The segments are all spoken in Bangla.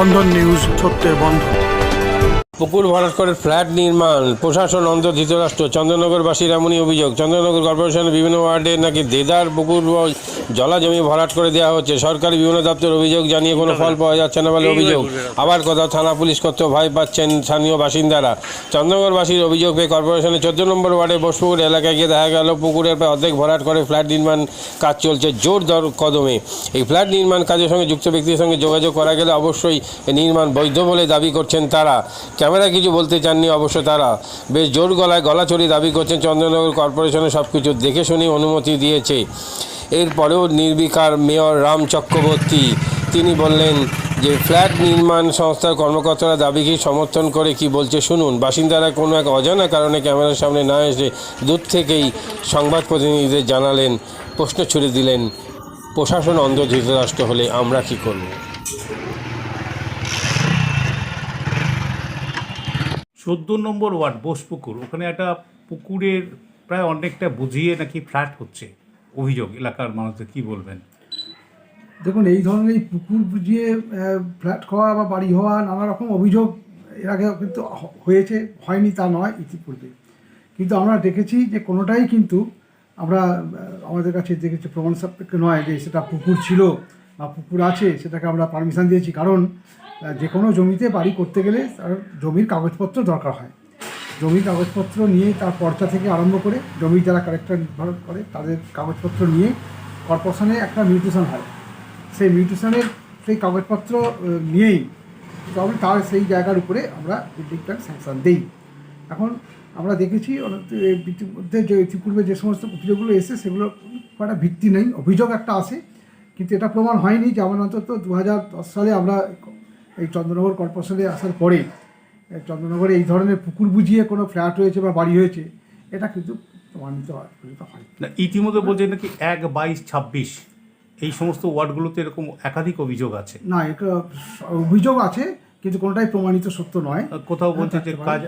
বন্ধন নিউজ সত্যের বন্ধন। পুকুর ভরাট করে ফ্ল্যাট নির্মাণ প্রশাসন অন্ধ ধৃতরাষ্ট্র চন্দ্রনগরবাসীর এমনই অভিযোগ। চন্দ্রনগর কর্পোরেশনের বিভিন্ন ওয়ার্ডে নাকি দেদার পুকুর ও জলা জমি ভরাট করে দেওয়া হচ্ছে। সরকারি বিভিন্ন দপ্তর অভিযোগ জানিয়ে কোনো ফল পাওয়া যাচ্ছে না বলে অভিযোগ। আবার কথা থানা পুলিশ করতেও ভয় পাচ্ছেন স্থানীয় বাসিন্দারা। চন্দ্রনগরবাসীর অভিযোগ পেয়ে কর্পোরেশনের চোদ্দ নম্বর ওয়ার্ডে বোসপুকুর এলাকায় গিয়ে দেখা গেল পুকুরের প্রায় অর্ধেক ভরাট করে ফ্ল্যাট নির্মাণ কাজ চলছে জোর দর কদমে। এই ফ্ল্যাট নির্মাণ কাজের সঙ্গে যুক্ত ব্যক্তির সঙ্গে যোগাযোগ করা গেলে অবশ্যই নির্মাণ বৈধ বলে দাবি করছেন তারা। ক্যামেরায় কিছু বলতে চাননি অবশ্য তারা। বেশ জোর গলায় গলা গলাচড়ি দাবি করছেন চন্দ্রনগর কর্পোরেশনের সব কিছু দেখে শুনে অনুমতি দিয়েছে। এরপরেও নির্বিকার মেয়র রাম চক্রবর্তী, তিনি বললেন যে, ফ্ল্যাট নির্মাণ সংস্থার কর্মকর্তারা দাবিকে সমর্থন করে কি বলছে শুনুন। বাসিন্দারা কোনো এক অজানা কারণে ক্যামেরার সামনে না এসে দূর থেকেই সংবাদ প্রতিনিধিদের জানালেন, প্রশ্ন ছুড়ে দিলেন, প্রশাসন অন্ধ ধৃতরাষ্ট্র হলে আমরা কি করব? চোদ্দ নম্বর ওয়ার্ড বোসপুকুর ওখানে একটা পুকুরের প্রায় অনেকটা বুঝিয়ে নাকি ফ্ল্যাট হচ্ছে অভিযোগ, এলাকার মানুষদের কি বলবেন? দেখুন, এই ধরনের এই পুকুর বুঝিয়ে ফ্ল্যাট হওয়া বা বাড়ি হওয়া নানা রকম অভিযোগ এর আগে কিন্তু হয়েছে, হয়নি তা নয় ইতিপূর্বে। কিন্তু আমরা দেখেছি যে কোনোটাই কিন্তু আমরা আমাদের কাছে দেখেছি প্রমাণ সাপেক্ষ নয় যে সেটা পুকুর ছিল বা পুকুর আছে, সেটাকে আমরা পারমিশন দিয়েছি। কারণ যে কোনো জমিতে বাড়ি করতে গেলে তার জমির কাগজপত্র দরকার হয়। জমির কাগজপত্র নিয়ে তার পর্চা থেকে আরম্ভ করে জমির যারা কালেক্টর নির্ধারণ করে তাদের কাগজপত্র নিয়ে কর্পোরেশনে একটা মিউটেশন হয়। সেই মিউটেশনের সেই কাগজপত্র নিয়েই তবে তার সেই জায়গার উপরে আমরা বিল্ডিং স্যাংশন দিই। এখন আমরা দেখেছি ইতিমধ্যে যে ইতিপূর্বে যে সমস্ত অভিযোগগুলো এসে সেগুলো একটা ভিত্তি নেই। অভিযোগ একটা আসে কিন্তু এটা প্রমাণ হয়নি যেমন অন্তত দু হাজার দশ সালে আমরা এই চন্দ্রনগর কর্পোরেশনে আসার পরে চন্দ্রনগরে এই ধরনের পুকুর বুঝিয়ে কোনো ফ্ল্যাট হয়েছে বা বাড়ি হয়েছে এটা কিন্তু প্রমাণিত হয় না ইতিমধ্যে বলছে নাকি এক বাইশ ছাব্বিশ এই সমস্ত ওয়ার্ডগুলোতে এরকম একাধিক অভিযোগ আছে। না এটা অভিযোগ আছে কিন্তু কোনোটাই প্রমাণিত সত্য নয়। কোথাও বলছে যে থাকতে কাজ।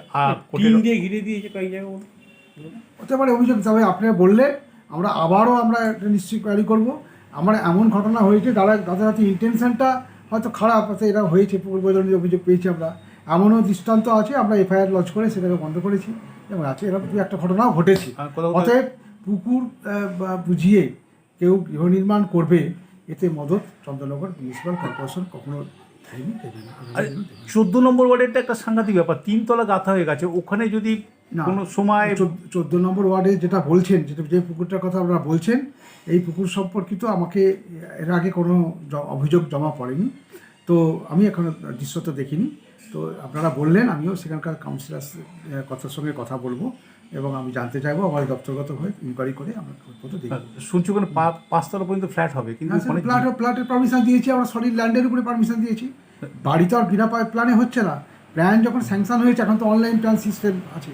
দিয়ে ঘিরে দিয়েছে কয়েক জায়গায় হতে পারে অভিযোগ তবে আপনারা বললে আমরা আবারও আমরা এটা নিশ্চয়ই কোয়ারি করব। আমরা এমন ঘটনা হয়েছে যারা তাদের হয়তো ইন্টেনশনটা হয়তো খারাপ হয়তো এটা হয়েছে পূর্বজনের অভিযোগ পেয়েছি আমরা এমনও দৃষ্টান্ত আছে আমরা এফআইআর লঞ্চ করে সেটাকে বন্ধ করেছি। এবং আছে এরকম দু একটা ঘটনাও ঘটেছে। অতএব পুকুর বুঝিয়ে কেউ গৃহ নির্মাণ করবে এতে মদত চন্দ্রনগর মিউনিসিপ্যাল কর্পোরেশন কখনো দেয়নি চোদ্দ নম্বর ওয়ার্ডের একটা সাংঘাতিক ব্যাপার তিনতলা গাঁথা হয়ে গেছে ওখানে যদি কোনো সময় চোদ্দ- নম্বর ওয়ার্ডে যেটা বলছেন যেটা যে পুকুরটার কথা আপনারা বলছেন এই পুকুর সম্পর্কিত আমাকে এর আগে কোনো অভিযোগ জমা পড়েনি। তো আমি এখনও দৃশ্যত দেখিনি। তো আপনারা বললেন আমিও সেখানকার কাউন্সিলার কথার সঙ্গে কথা বলব এবং আমি জানতে চাইব আমার দপ্তরগতভাবে ইনকোয়ারি করে আমরা দেখব। শুনছি ওখানে পাঁচতলা পর্যন্ত ফ্ল্যাট হবে কিন্তু হ্যাঁ, প্লাট প্লাটের পারমিশন দিয়েছি আমরা সলিড ল্যান্ডের উপরে পারমিশন দিয়েছি। বাড়ি তো আর বিনা প্ল্যানে হচ্ছে না। প্ল্যান যখন স্যাংশন হয়েছে এখন তো অনলাইন প্ল্যান সিস্টেম আছে।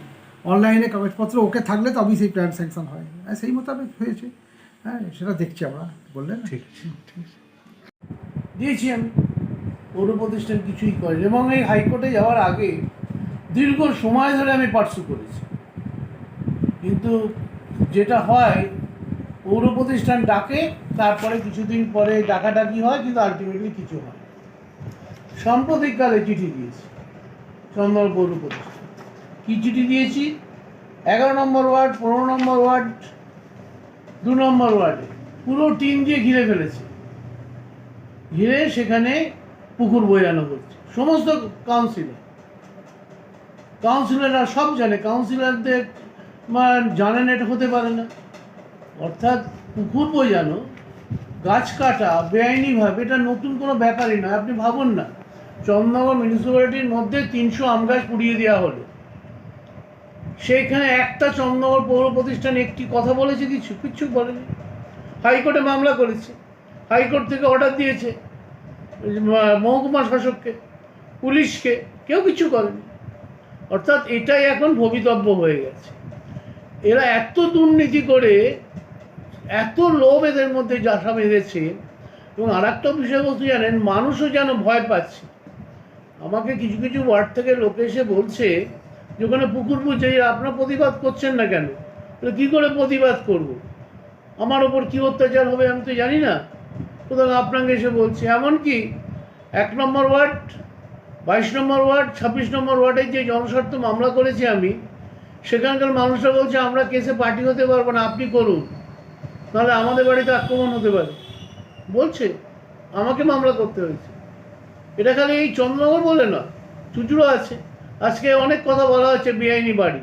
অনলাইনে কাগজপত্র ওকে থাকলে তবেই সেই প্ল্যান স্যাংশন হয়। হ্যাঁ সেই মোতাবেক হয়েছে। হ্যাঁ সেটা দেখছি আমরা বললেন ঠিক। দিয়েছি আমি। পৌর প্রতিষ্ঠান কিছুই করেনি। এবং এই হাইকোর্টে যাওয়ার আগে দীর্ঘ সময় ধরে আমি পার্সু করেছি। কিন্তু যেটা হয় পৌর প্রতিষ্ঠান ডাকে তারপরে কিছুদিন পরে ডাকাডাকি হয় কিন্তু আলটিমেটলি কিছু হয়। সাম্প্রতিককালে চিঠি দিয়েছি। চন্দন পৌর প্রতিষ্ঠান। কী চিঠি দিয়েছি? এগারো নম্বর ওয়ার্ড, পনেরো নম্বর ওয়ার্ড, দু নম্বর ওয়ার্ডে। পুরো টিম দিয়ে ঘিরে ফেলেছে। ঘিরে সেখানে পুকুর বইরানো হচ্ছে। সমস্ত কাউন্সিলর কাউন্সিলররা সব জানে। কাউন্সিলরদের জানেন এটা হতে পারে না। অর্থাৎ পুকুর বোঝানো গাছ কাটা, বেআইনিভাবে এটা নতুন কোনো ব্যাপারই নয়। আপনি ভাবুন না। চন্দ্রনগর মিউনিসিপ্যালিটির মধ্যে তিনশো আম গাছ পুড়িয়ে দেওয়া হলো। সেইখানে একটা চন্দ্রনগর পৌর প্রতিষ্ঠান একটি কথা বলেছে কিছু? কিচ্ছু বলেনি। হাইকোর্টে মামলা করেছে। হাইকোর্ট থেকে অর্ডার দিয়েছে। মহকুমা শাসককে, পুলিশকে, কেউ কিছু করেনি। অর্থাৎ এটাই এখন ভবিতব্য হয়ে গেছে। এরা এত দুর্নীতি করে, এত লোভ এদের মধ্যে জাসা বেঁধেছে এবং আর একটা বিষয়বস্তু জানেন, মানুষও যেন ভয় পাচ্ছে। আমাকে কিছু কিছু ওয়ার্ড থেকে লোক এসে বলছে যে ওখানে পুকুর বুঝে আপনার প্রতিবাদ করছেন না কেন? বলে, কী করে প্রতিবাদ করব। আমার ওপর কী অত্যাচার হবে আমি তো জানি না। সুতরাং আপনাকে এসে বলছি এমনকি এক নম্বর ওয়ার্ড বাইশ নম্বর ওয়ার্ড ছাব্বিশ নম্বর ওয়ার্ডে যে জনস্বার্থ মামলা করেছি আমি সেখানকার মানুষরা বলছে আমরা কেসে পার্টি হতে পারব না আপনি করুন। নাহলে আমাদের বাড়িতে আক্রমণ হতে পারে। বলছে আমাকে মামলা করতে হয়েছে। এটা খালি এই চন্দ্রনগর বলে না চুচুড়ো আছে। আজকে অনেক কথা বলা হচ্ছে বেআইনি বাড়ি।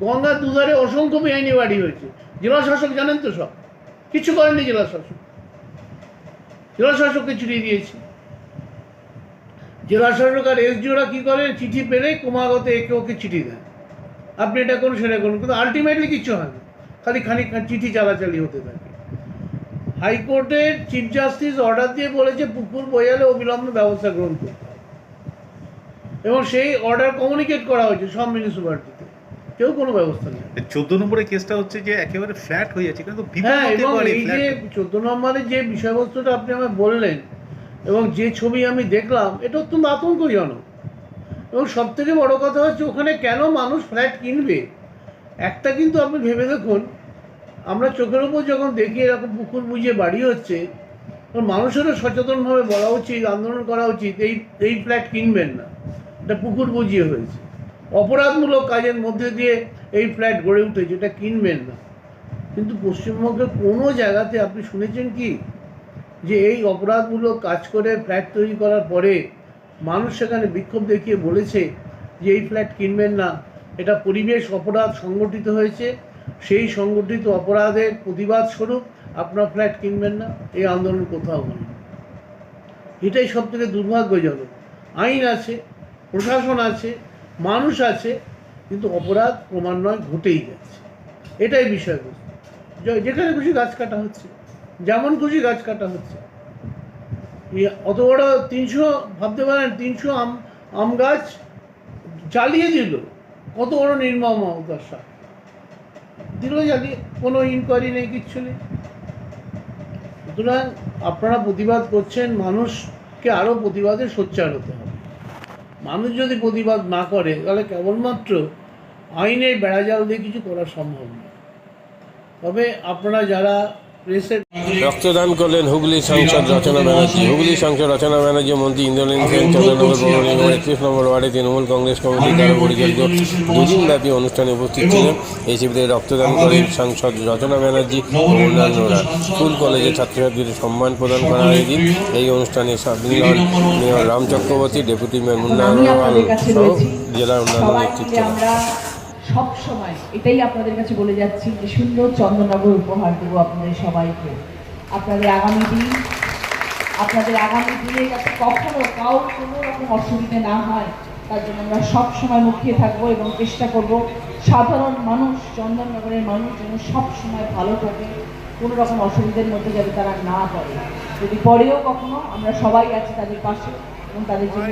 গঙ্গার দুধারে অসংখ্য বেআইনি বাড়ি হয়েছে। জেলা শাসক জানেন তো সব? কিছু করেনি জেলা শাসক জেলা চিঠিয়ে দিয়েছি। জেলা শাসক আর এসডিওরা কী করে? চিঠি পেলে ক্রমাগত একে ওকে চিঠি দেয়। আপনি এটা করুন, সেটা করুন, কিন্তু আলটিমেটলি কিছু হয় না। খালি খানিক চিঠি চালাচালি হতে থাকে। হাইকোর্টের চিফ জাস্টিস অর্ডার দিয়ে বলেছে, পুকুর বইয়ালে অবিলম্বে ব্যবস্থা গ্রহণ করতে। এবং সেই অর্ডার কমিউনিকেট করা হয়েছে সব মিউনিসিপ্যালিটিতে কেউ কোনো ব্যবস্থা নেই। চোদ্দ নম্বরের কেসটা হচ্ছে যে একেবারে ফ্ল্যাট হয়ে যাচ্ছে কিন্তু হ্যাঁ এবং এই যে চোদ্দ নম্বরের যে বিষয়বস্তুটা আপনি আমায় বললেন এবং যে ছবি আমি দেখলাম এটা অত্যন্ত আতঙ্কজনক। এবং সব থেকে বড় কথা হচ্ছে ওখানে কেন মানুষ ফ্ল্যাট কিনবে? একটা কিন্তু আপনি ভেবে দেখুন আমরা চোখের উপর যখন দেখি এরকম পুকুর বুঝিয়ে বাড়ি হচ্ছে তখন মানুষেরও সচেতনভাবে বলা উচিত আন্দোলন করা উচিত এই এই ফ্ল্যাট কিনবেন না। এটা পুকুর বুঝিয়ে হয়েছে। অপরাধমূলক কাজের মধ্যে দিয়ে এই ফ্ল্যাট গড়ে উঠেছে এটা কিনবেন না। কিন্তু পশ্চিমবঙ্গের কোনো জায়গাতে আপনি শুনেছেন কি? যে এই অপরাধমূলক কাজ করে ফ্ল্যাট তৈরি করার পরে মানুষ সেখানে বিক্ষোভ দেখিয়ে বলেছে যে এই ফ্ল্যাট কিনবেন না। এটা পরিবেশ অপরাধ সংগঠিত হয়েছে। সেই সংগঠিত অপরাধের প্রতিবাদ স্বরূপ আপনার ফ্ল্যাট কিনবেন না। এই আন্দোলন কোথাও হয়নি। এটাই সব থেকে দুর্ভাগ্যজনক। আইন আছে প্রশাসন আছে, মানুষ আছে, কিন্তু অপরাধ ক্রমান্বয়ে ঘটেই যাচ্ছে। এটাই বিষয়বস্তু। যেখানে খুশি গাছ কাটা হচ্ছে, যেমন খুশি গাছ কাটা হচ্ছে। অত বড় তিনশো, ভাবতে পারেন, তিনশো আম আম গাছ জ্বালিয়ে দিল, কত বড় নির্মম দশা দিল জ্বালিয়ে, কোনো ইনকোয়ারি নেই, কিচ্ছু নেই। সুতরাং আপনারা প্রতিবাদ করছেন, মানুষকে আরও প্রতিবাদে সোচ্চার হতে হবে। মানুষ যদি প্রতিবাদ না করে, তাহলে কেবলমাত্র আইনের বেড়াজাল দিয়ে কিছু করা সম্ভব নয়। তবে আপনারা যারা রক্তদান করলেন হুগলি সাংসদ রচনা ব্যানার্জি। হুগলি সাংসদ রচনা ব্যানার্জি মন্ত্রী ইন্দ্রনীল সেন চন্দ্রনগর পৌর নিগমের একত্রিশ নম্বর ওয়ার্ডে তৃণমূল কংগ্রেস কমিটি দ্বারা পরিচালিত দুদিনব্যাপী অনুষ্ঠানে উপস্থিত ছিলেন এই শিবিরে রক্তদান করেন সাংসদ রচনা ব্যানার্জি ও অন্যান্যরা। স্কুল কলেজের ছাত্রছাত্রীদের সম্মান প্রদান করা হয় এদিন এই অনুষ্ঠানে mayor Ram Chakraborty deputy mayor Munna আমি আগরওয়াল সহ জেলার অন্যান্য নেতৃত্ব সব সময় এটাই আপনাদের কাছে বলে যাচ্ছি যে সুন্দর চন্দ্রনগর উপহার দেবো আপনাদের সবাইকে। আপনাদের আগামী দিন, আপনাদের আগামী দিনে যাতে কখনো কাউ কোনো রকম অসুবিধা না হয়, তার জন্য আমরা সব সময় মুখিয়ে থাকব এবং চেষ্টা করব সাধারণ মানুষ চন্দননগরের মানুষ যেন সব সময় ভালো থাকে কোনো রকম অসুবিধার মধ্যে যাতে তারা না পড়ে। যদি পরেও কখনো, আমরা সবাই আছি তাদের পাশে এবং তাদের জন্য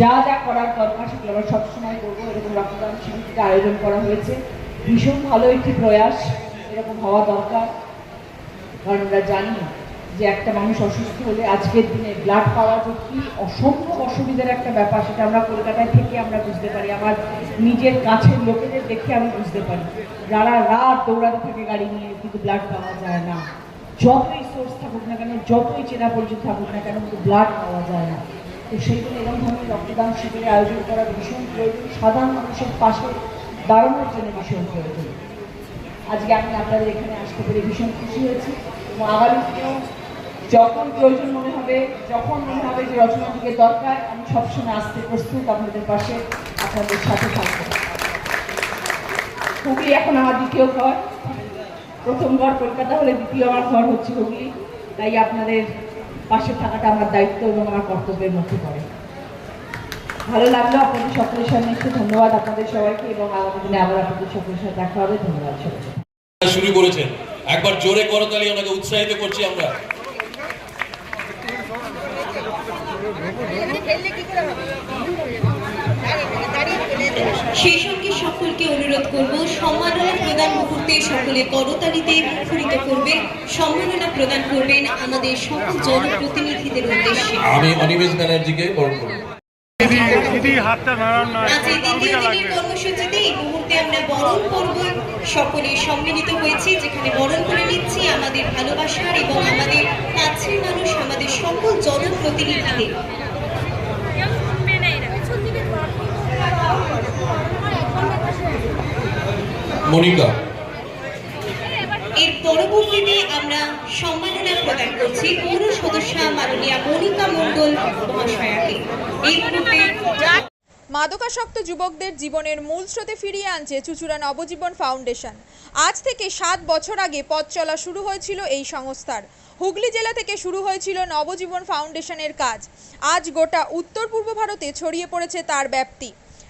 যা যা করার দরকার সেগুলো আমরা সবসময় করব। এরকম রক্তদান শিবিরটা আয়োজন করা হয়েছে। ভীষণ ভালো একটি প্রয়াস এরকম হওয়া দরকার। কারণ আমরা জানি যে একটা মানুষ অসুস্থ হলে আজকের দিনে ব্লাড পাওয়া যে কি অসম্ভব অসুবিধার একটা ব্যাপার, সেটা আমরা কলকাতায় থেকে আমরা বুঝতে পারি। আমার নিজের কাছের লোকেদের দেখে আমি বুঝতে পারি। যারা রাত দৌড়াতে থাকে গাড়ি নিয়ে, কিন্তু ব্লাড পাওয়া যায় না। যতই সোর্স থাকুক না কেন, যতই চেনা পরিচিত থাকুক না কেন, কিন্তু ব্লাড পাওয়া যায় না। তো সেই জন্য এরকম ধরনের রক্তদান শিবিরের আয়োজন করা ভীষণ প্রয়োজন। সাধারণ মানুষের পাশে দাঁড়ানোর জন্য ভীষণ প্রয়োজন। আজকে আমি আপনাদের এখানে আসতে পেরে ভীষণ খুশি হয়েছি এবং আগামী দিনেও যখন প্রয়োজন মনে হবে, যখন মনে হবে যে রচনা থেকে দরকার, আমি সবসময় আসতে প্রস্তুত আপনাদের পাশে, আপনাদের সাথে থাকব। হুগলি এখন আমার দ্বিতীয় ঘর। প্রথম ঘর কলকাতা হলে দ্বিতীয় আমার ঘর হচ্ছে হুগলি। তাই আপনাদের পাশে থাকাটা আমার দায়িত্ব এবং আমার কর্তব্যের মধ্যে পড়ে। ভালো লাগল আপনাদের সকলের সামনে একটু ধন্যবাদ আপনাদের সবাইকে এবং আগামী দিনে আবার আপনাদের সকলের সাথে দেখা হবে। ধন্যবাদ সবাইকে। শুরু করেছেন। একবার জোরে করতালি ওনাকে উৎসাহিত করছি আমরা। সেই সঙ্গে সকলকে অনুরোধ করব সম্মাননা প্রদান মুহূর্তে সকলে করতালিতে মুখরিত করবেন সম্মাননা প্রদান করবেন আমাদের সকল জনপ্রতিনিধিদের উদ্দেশ্যে। আমি অনিমেষ ব্যানার্জিকে বরণ করব। কর্মসূচিতে এই মুহূর্তে আমরা বরণ করব। সকলে সম্মিলিত হয়েছি যেখানে বরণ করে নিচ্ছি আমাদের ভালোবাসার এবং আমাদের কাছের মানুষ আমাদের সকল জনপ্রতিনিধিদের। মনিকা। এর পরবর্তীতে আমরা সম্মাননা প্রদান করছি পৌর সদস্যা মাননীয়া মনিকা মণ্ডল মহাশয়াকে। এই মুহূর্তে মাদকাসক্ত যুবকদের জীবনের মূল স্রোতে ফিরিয়ে আনছে চুচুড়া নবজীবন ফাউন্ডেশন। আজ থেকে সাত বছর আগে পথ চলা শুরু হয়েছিল এই সংস্থার। হুগলি জেলা থেকে শুরু হয়েছিল নবজীবন ফাউন্ডেশনের কাজ। আজ গোটা উত্তর পূর্ব ভারতে ছড়িয়ে পড়েছে তার ব্যাপ্তি।